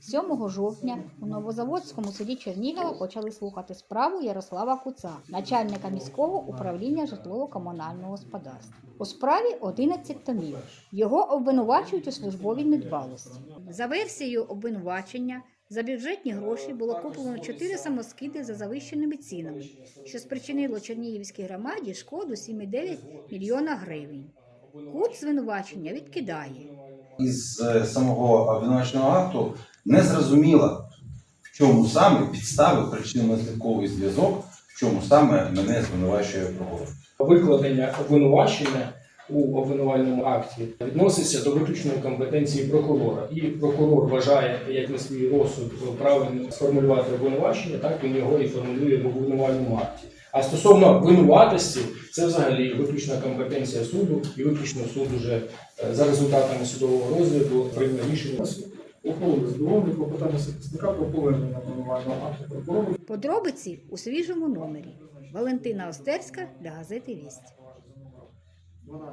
7 жовтня у Новозаводському селі Чернігова почали слухати справу Ярослава Куца, начальника міського управління житлово-комунального господарства. У справі 11 томів. Його обвинувачують у службовій недбалості. За версією обвинувачення, за бюджетні гроші було куплено 4 самоскиди за завищеними цінами, що спричинило Чернігівській громаді шкоду 7,9 мільйона гривень. Кут звинувачення відкидає. Із е, самого обвинуваченого акту не зрозуміла, в чому саме підстави причинно-наслідковий зв'язок, в чому саме мене звинувачує прокурор. Викладення обвинувачення у обвинувальному акті відноситься до виключної компетенції прокурора. І прокурор вважає, як на свій розсуд правильно сформулювати обвинувачення, так він його і формулює в обвинувальному акті. А стосовно винуватості, це взагалі виключна компетенція суду, і виключно суд уже е, за результатами судового розгляду прийме рішення. Ухвалили задоволення клопотання захисника про повернення обвинувального акту прокурору Подробиці у свіжому номері. Валентина Остерська для газети Вість. 12.